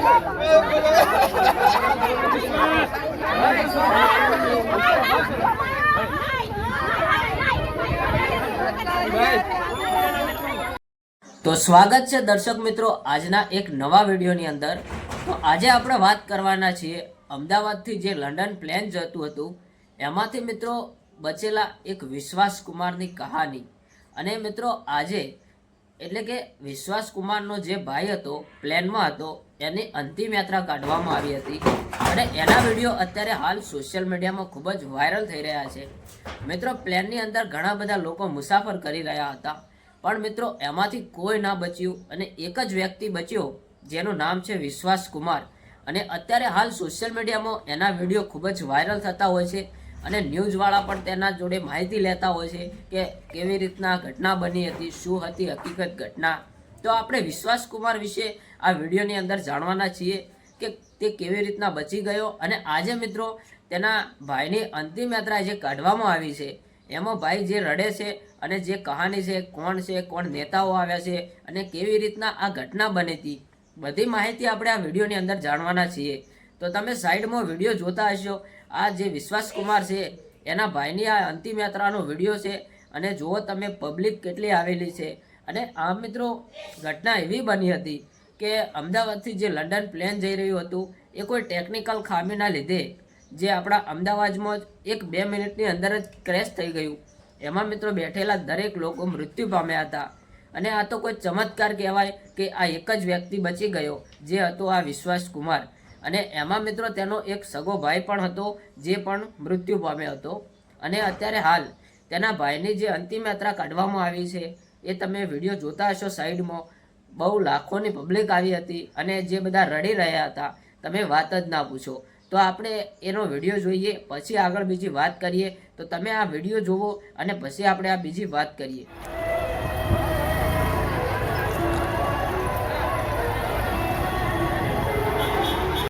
તો સ્વાગત છે દર્શક મિત્રો આજના એક નવા વિડીયોની અંદર. તો આજે આપણે વાત કરવાના છીએ અમદાવાદથી જે લંડન પ્લેન જતું હતું, એમાંથી મિત્રો બચેલા એક વિશ્વાસ કુમારની કહાની. અને મિત્રો આજે એટલે કે વિશ્વાસ કુમારનો જે ભાઈ હતો, પ્લેનમાં હતો, એની અંતિમ યાત્રા કાઢવામાં આવી હતી. અને એના વીડિયો અત્યારે હાલ સોશિયલ મીડિયામાં ખૂબ જ વાયરલ થઈ રહ્યા છે. મિત્રો, પ્લેનની અંદર ઘણા બધા લોકો મુસાફર કરી રહ્યા હતા. પણ મિત્રો, એમાંથી કોઈ ના બચ્યું અને એક જ વ્યક્તિ બચ્યો, જેનું નામ છે વિશ્વાસ કુમાર અને અત્યારે હાલ સોશિયલ મીડિયામાં એના વીડિયો ખૂબ જ વાયરલ થતા હોય છે. અને ન્યૂઝવાળા પણ તેના જોડે માહિતી લેતા હોય છે કે કેવી રીતના ઘટના બની હતી, શું હતી, હકીકત ઘટના. તો આપણે વિશ્વાસ કુમાર વિશે આ વિડીયોની અંદર જાણવાના છીએ કે તે કેવી રીતના બચી ગયો અને આજે મિત્રો તેના ભાઈની અંતિમ યાત્રા જે કાઢવામાં આવી છે. એમાં ભાઈ જે રડે છે અને જે કહાની છે, કોણ છે, કોણ નેતાઓ આવ્યા છે અને કેવી રીતના આ ઘટના બની હતી, બધી માહિતી આપણે આ વિડીયોની અંદર જાણવાના છીએ. તો તમે સાઈડમાં વીડિયો જોતા હશો. આ જે વિશ્વાસકુમાર છે, એના ભાઈની આ અંતિમ યાત્રાનો વીડિયો છે અને જુઓ તમે પબ્લિક કેટલી આવેલી છે. અને આ મિત્રો ઘટના એવી બની હતી કે અમદાવાદથી જે લંડન પ્લેન જઈ રહ્યું હતું, એ કોઈ ટેકનિકલ ખામીના લીધે જે આપણા અમદાવાદમાં જ એક બે મિનિટની અંદર જ ક્રેશ થઈ ગયું. એમાં મિત્રો બેઠેલા દરેક લોકો મૃત્યુ પામ્યા હતા. અને આ તો કોઈ ચમત્કાર કહેવાય કે આ એક જ વ્યક્તિ બચી ગયો, જે હતો આ વિશ્વાસ કુમાર. અને એમાં મિત્રો તેનો એક સગો ભાઈ પણ હતો, જે પણ મૃત્યુ પામ્યો હતો. અને અત્યારે હાલ તેના ભાઈની જે અંતિમ યાત્રા કાઢવામાં આવી છે, એ તમે વીડિયો જોતા હશો સાઈડમાં. બહુ લાખોની પબ્લિક આવી હતી અને જે બધા રડી રહ્યા હતા, તમે વાત જ ના પૂછો. તો આપણે એનો વીડિયો જોઈએ, પછી આગળ બીજી વાત કરીએ. તો તમે આ વીડિયો જુઓ અને પછી આપણે આ બીજી વાત કરીએ.